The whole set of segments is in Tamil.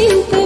you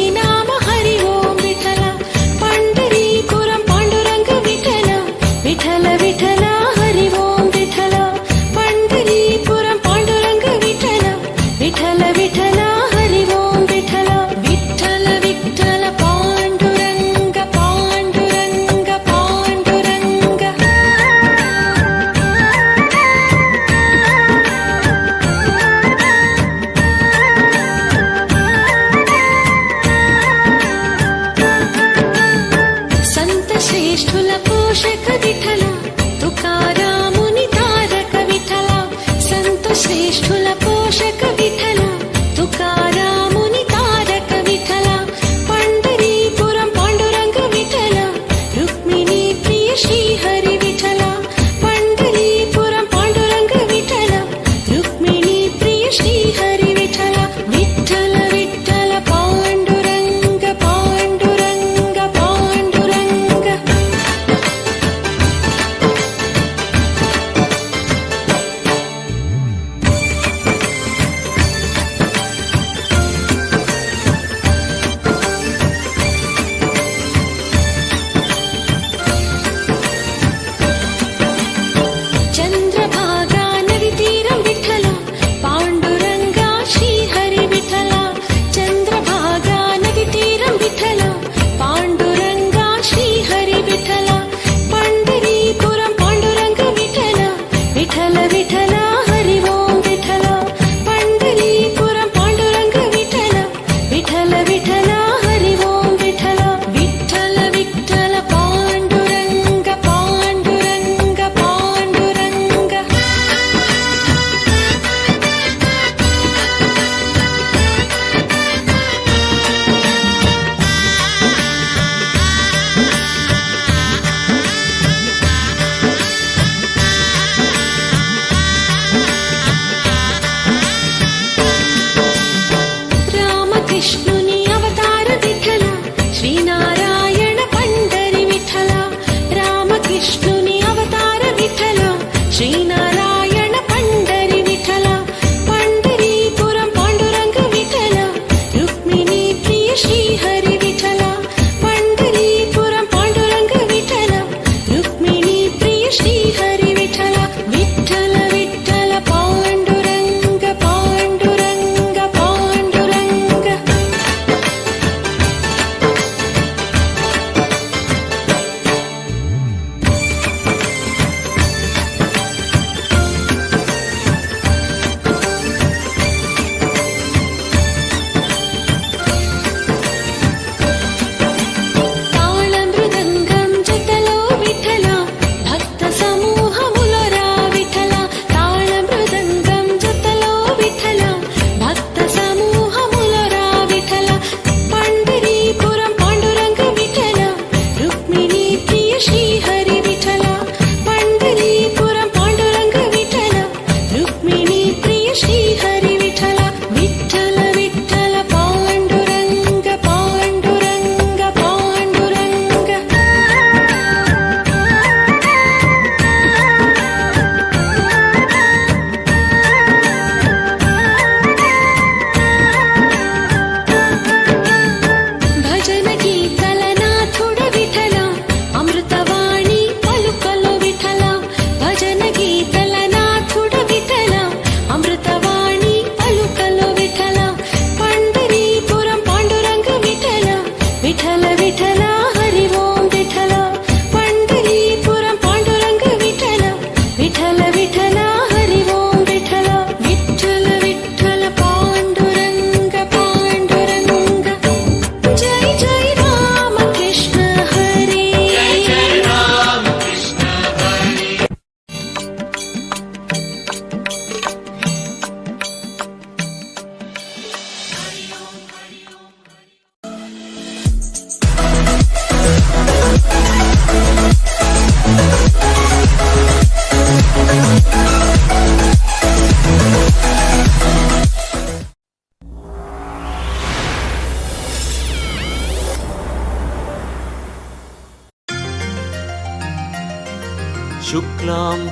Latina.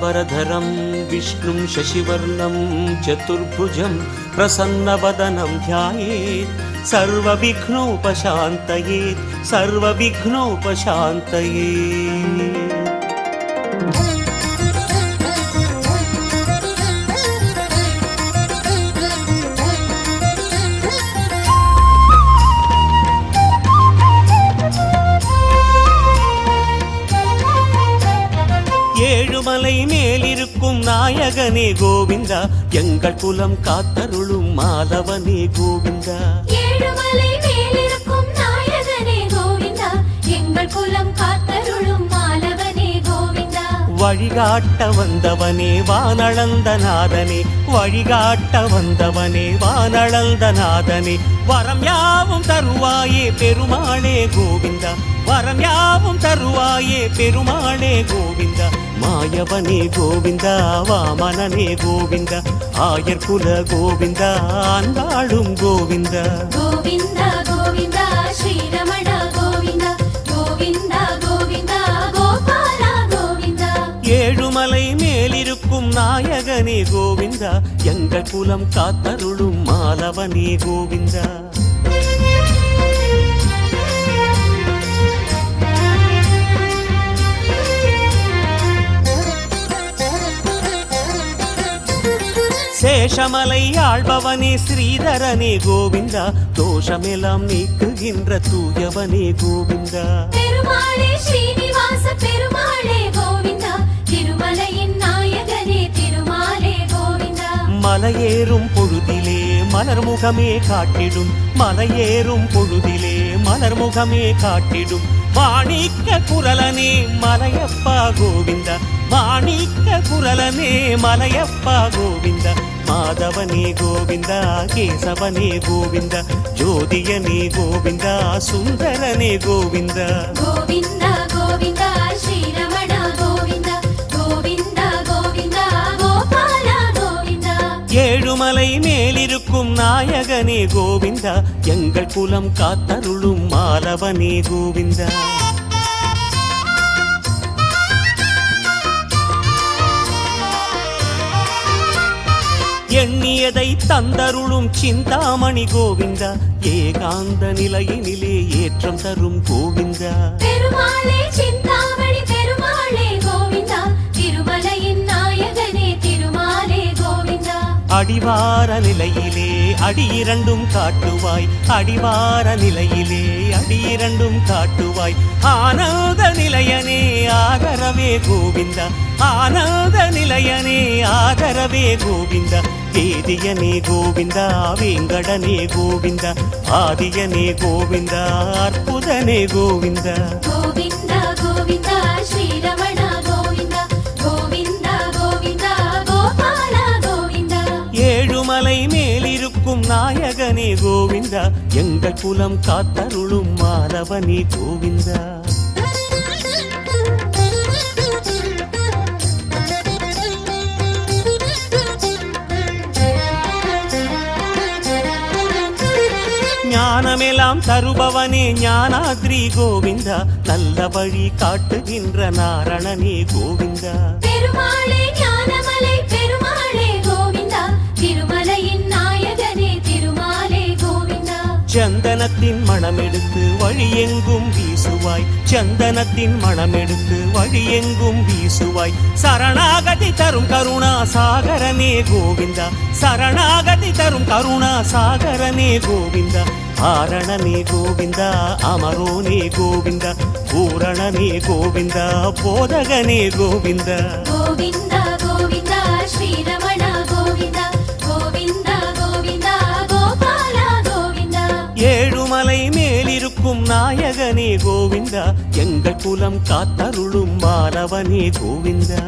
शुक्लाम्बरधरं विष्णुं शशिवर्णं चतुर्भुजं प्रसन्नवदनं ध्यायेत्। सर्वविघ्नोपशान्तयेत् सर्वविघ्नोपशान्तये நாயகனே கோவிந்தா எங்கள் குலம் காத்தருளும் மாதவனே கோவிந்தா எங்கள் குலம் காத்தருளும் மாலவனே கோவிந்தா. வழிகாட்ட வந்தவனே வானளந்த நாதனே வழிகாட்ட வந்தவனே வானளந்த நாதனே. வரம் யாவும் தருவாயே பெருமாளே கோவிந்தா. வரம் யாவும் தருவாயே பெருமாளே கோவிந்தா. மாயவனே கோவிந்தா வாமனனே கோவிந்தா. ஆயர்குல கோவிந்தா அன்பாளும் கோவிந்தா. கோவிந்தா கோவிந்தா ஸ்ரீரமண கோவிந்தா. கோவிந்தா கோவிந்தா கோபாலா கோவிந்தா. ஏழுமலை மேலிருக்கும் நாயகனே கோவிந்தா. எங்கள் குலம் காத்தருளும் மாலவனே கோவிந்தா. சேஷமலை ஆள்பவனே ஸ்ரீதரனே கோவிந்தா. தோஷமெல்லாம் நீக்குகின்ற தூயவனே கோவிந்தா. பெருமாளே ஸ்ரீனிவாச பெருமாளே கோவிந்தா. திருமலையின் நாயகனே திருமாலே கோவிந்தா. மலையேறும் பொழுதிலே மலர் முகமே காட்டிடும். மலையேறும் பொழுதிலே மலர் முகமே காட்டிடும். மாணிக்க குரலனே மலையப்பா கோவிந்தா. மாணிக்க குரலனே மலையப்பா கோவிந்தா. மாதவனே கோவிந்தா கேசவனே கோவிந்தா ஜோதியனே கோவிந்தா சுந்தரனே கோவிந்தா கோவிந்தா கோவிந்தா ஸ்ரீரமண கோவிந்தா கோவிந்தா கோவிந்தா கோபாலா கோவிந்தா ஏழுமலை மேலிருக்கும் நாயகனே கோவிந்தா எங்கள் குலம் காத்தருளும் மாலவனே கோவிந்தா எண்ணியதை தந்தருளும் சிந்தாமணி கோவிந்தா ஏகாந்த நிலையினிலே ஏற்றம் தரும் கோவிந்தா. பெருமாளே சிந்தாமணி பெருமாளே கோவிந்தா திருமலையின் நாயகனே திருமாலே கோவிந்தா. அடிவார நிலையிலே அடியிரண்டும் காட்டுவாய் அடிவார நிலையிலே அடியிரண்டும் காட்டுவாய். ஆனந்த நிலையனே ஆதரவே கோவிந்தா ஆனந்த நிலையனே ஆதரவே கோவிந்தா. வேதியனே கோவிந்தா வேங்கடனே கோவிந்தா ஆதியனே கோவிந்தா அற்புதனே கோவிந்தா. கோவிந்தா கோவிந்தா ஸ்ரீரமண கோவிந்தா கோவிந்தா கோவிந்தா கோபாலா கோவிந்தா. ஏழுமலை மேலிருக்கும் நாயகனே கோவிந்தா எங்கள் குலம் காத்தருளும் மாதவனே கோவிந்தா. ஞானமெல்லாம் தருபவனே ஞானாத்ரி கோவிந்தா. நல்ல வழி காட்டுகின்ற நாரணனே கோவிந்தா. பெருமாளே ஞானமலை பெருமாளே கோவிந்தா. திருமலையின் நாயகனே திருமாலே கோவிந்தா. சந்தனத்தின் மணமெடுத்து வழியெங்கும் வீசுவாய். சந்தனத்தின் மணமெடுத்து வழியெங்கும் வீசுவாய். சரணாகதி தரும் கருணா சாகரனே கோவிந்தா. சரணாகதி தரும் கருணா சாகரனே கோவிந்தா. ஆரணனே கோவிந்தா அமரோனே கோவிந்தா பூரணனே கோவிந்தா போதகனே கோவிந்தா. கோவிந்தா கோவிந்தா ஸ்ரீரமண கோவிந்தா கோவிந்தா கோவிந்தா கோபாலா கோவிந்தா. ஏழுமலை மேலிருக்கும் நாயகனே கோவிந்தா எங்கள் குலம் காத்தருளும் மாணவனே கோவிந்தா.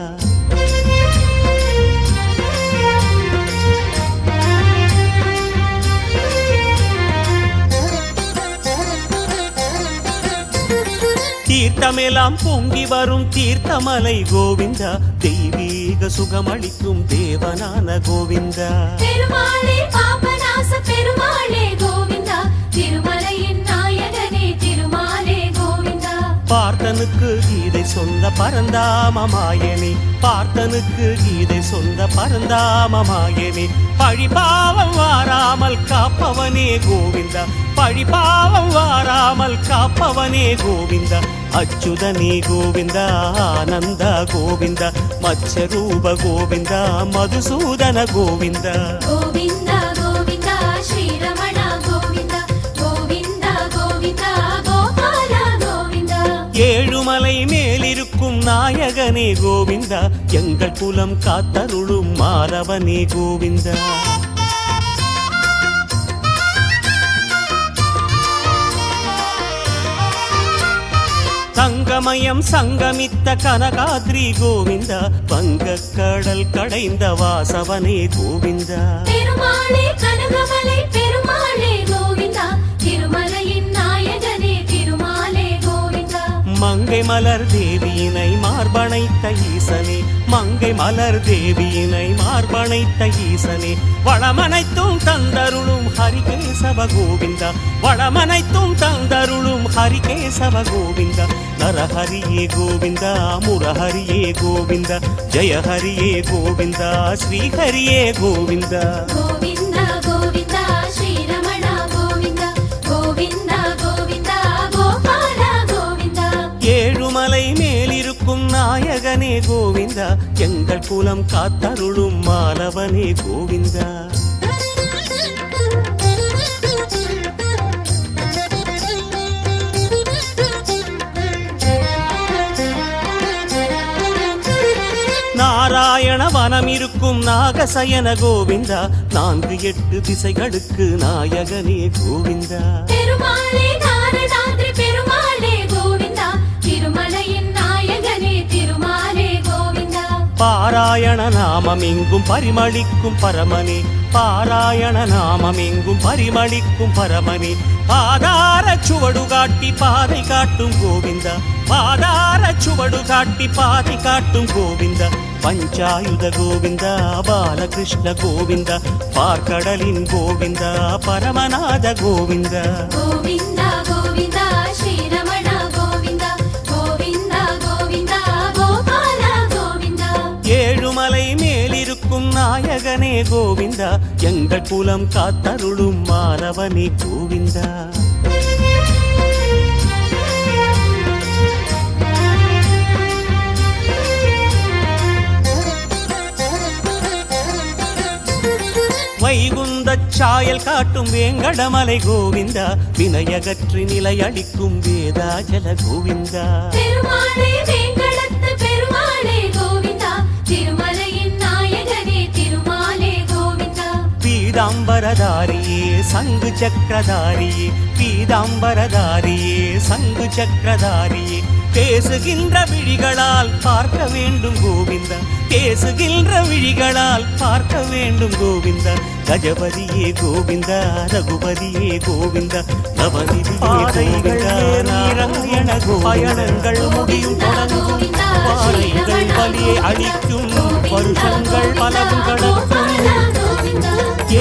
தீர்த்தமெல்லாம் பொங்கி வரும் தீர்த்தமலை கோவிந்தா. தெய்வீக சுகமளிக்கும் தேவனான கோவிந்தா. பெருமாளே பாபநாச பெருமாளே கோவிந்தா. திருமலையின் நாயகனே திருமாலே கோவிந்தா. பார்த்தனுக்கு கீதை சொந்த பரந்தாமமாயனே. பார்த்தனுக்கு கீதை சொந்த பரந்தாமமாயனே. பழிபாவம் வாராமல் காப்பவனே கோவிந்தா. பழிபாவம் வாராமல் காப்பவனே கோவிந்தா. అచ్యుత నీ గోవింద ఆనంద గోవింద మత్స్యరూప గోవింద మధుసూదన గోవింద. గోవింద గోవింద శ్రీరమణ గోవింద గోవింద గోవింద గోవింద. நாயகனே எங்கள் குலம் காத்தருளும் கோவிந்தா தங்கமயம் சங்கமித்த கனகாத்ரி கோவிந்தா வங்கக் கடல் கடைந்த வாசவனே கோவிந்தா. மங்கை மலர் தேவியினை மார்பணைத்த ஈசனே. மங்கை மலர் தேவியினை மார்பணைத்த ஈசனே. வளமனைத்தும் தந்தருளும் ஹரிகேசவ கோவிந்தா. வளமனைத்தும் தந்தருளும் ஹரிகேசவ கோவிந்தா. நரஹரியே கோவிந்தா முரஹரியே கோவிந்தா. ஜெய ஹரியே கோவிந்தா ஸ்ரீஹரியே கோவிந்தா. நாயகனே கோவிந்தா எங்கள் குலம் காத்தருளும் மாலவனே கோவிந்தா. நாராயண வனம் இருக்கும் நாகசயன கோவிந்தா நான்கு எட்டு திசைகளுக்கு நாயகனே கோவிந்தா. பெருமாளே நாரடாத்ரி பெருமாளே கோவிந்தா திருமலை பாராயண நாமம் எங்கும் பரிமளிக்கும் பரமனே. பாராயண நாமம் எங்கும் பரிமளிக்கும் பரமனே. பாதார சுவடு காட்டி பாதை காட்டும் கோவிந்தா. பாதார சுவடு காட்டி பாதை காட்டும் கோவிந்தா. பஞ்சாயுத கோவிந்தா பாலகிருஷ்ண கோவிந்தா. பார்க்கடலின் கோவிந்தா பரமநாத கோவிந்தா. கோவிந்தா. மேலிருக்கும் நாயகனே கோவிந்தா. எங்கள் குலம் காத்தருளும் மாலவனே கோவிந்தா. வைகுந்த சாயல் காட்டும் வேங்கடமலை கோவிந்தா. வினயகற்றி நிலையளிக்கும் வேதாஜல கோவிந்தா. பெருமாளே வேங்கடத்து பெருமாளே கோவிந்தா. பீதாம்பரதாரியே சங்கு சக்கரதாரியே பீதாம்பரதாரியே சங்கு சக்கரதாரியே பேசுகின்ற விழிகளால் பார்க்க வேண்டும் கோவிந்தா பேசுகின்ற விழிகளால் பார்க்க வேண்டும் கோவிந்தா கஜபதியே கோவிந்தா ரகுபதியே கோவிந்தா நவநிதியே பயணங்கள் முடியும். தொடங்கும் பாறைகள் வலியை அளிக்கும் வருஷங்கள் பலவும் கடக்கும்.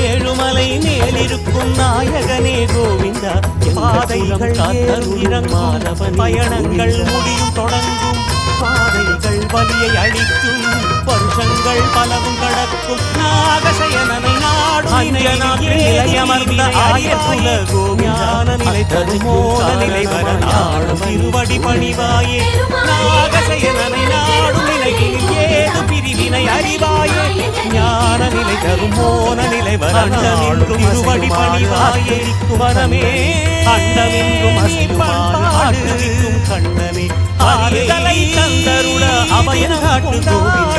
ஏழுமலை மேலிருக்கும் நாயகனே கோவிந்தா பாதைகள் காத்தருகிறங்கும் பயணங்கள் முடியும் தொடங்கும். பாதைகள் வலியை அளிக்கும் வருஷங்கள் பலவும் கடக்கும். நாகசயனனை நாடும் ஆயகுல கோவிஞான நிலை தருமோன நிலை வர நாடும் திருவடி பணிவாயே. நாகசயனனை நாடும் நிலையில் பிரிவினை அறிவாயே ஞான நிலை தரும் மோன நிலை வர நாடும் திருவடி பணிவாயே வரமே அண்டமென்றும் அசிலுமாடும் கண்ணனே ஆறுதலை தந்தருள அபயம் காட்டு கோவிந்த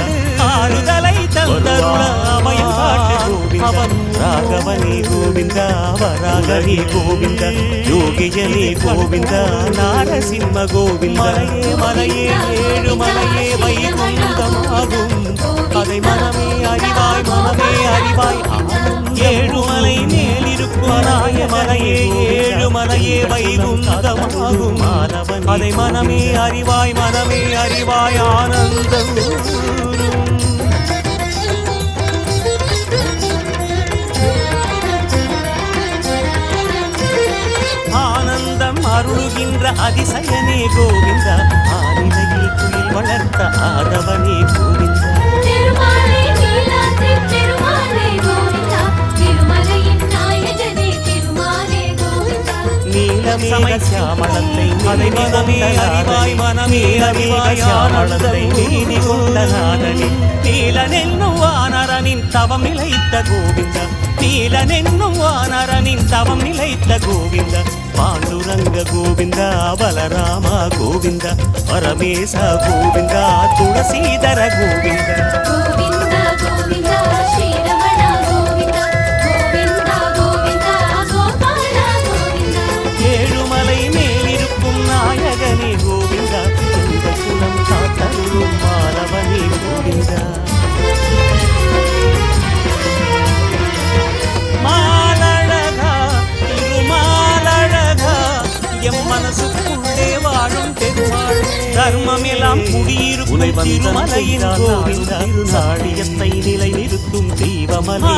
ஆறுதலை தந்தருள அபயம் காட்டு கோவிந்த அவன் ராகவனே கோவிந்தா வராகனே கோவிந்த யோகியனே கோவிந்த நாரசிம்ம கோவிந்த. மலையே மலையே ஏழு மலையே வைகுந்தமாகும் அதை மனமே அறிவாய் மனமே அறிவாய் ஏழுமலை மேலிருக்கும் மலையே ஏழுமலையே வைகுந்தமாகும் மாணவன். அதை மனமே அறிவாய் மனமே அறிவாய் ஆனந்தம். ஆனந்தம் அருளுகின்ற அதிசயனே கோவிந்தா ஆனிலையில் குயில் வளர்த்த ஆதவனே கோவிந்தா கோவிந்தா நீலமேக சியாமளத்தை அதை மனமே அறிவாய் மனமே அறிவாய் சியாமளத்தை நீதி கொண்ட நாதனே நீலனென்னும் வானரனின் தவம் நிலைத்த கோவிந்தா. நீலனென்னும் வானரனின் தவம் நிலைத்த கோவிந்தா. பாண்டுரங்க கோவிந்தா பலராமா கோவிந்தா பரமேச கோவிந்தா துளசீதர கோவிந்தா. பெருமாள் தர்மமெல்லாம் குடியிருக்கும் திருமலையின் கோவிந்தா சாடியத்தை நிலை நிறுத்தும் தெய்வமலை.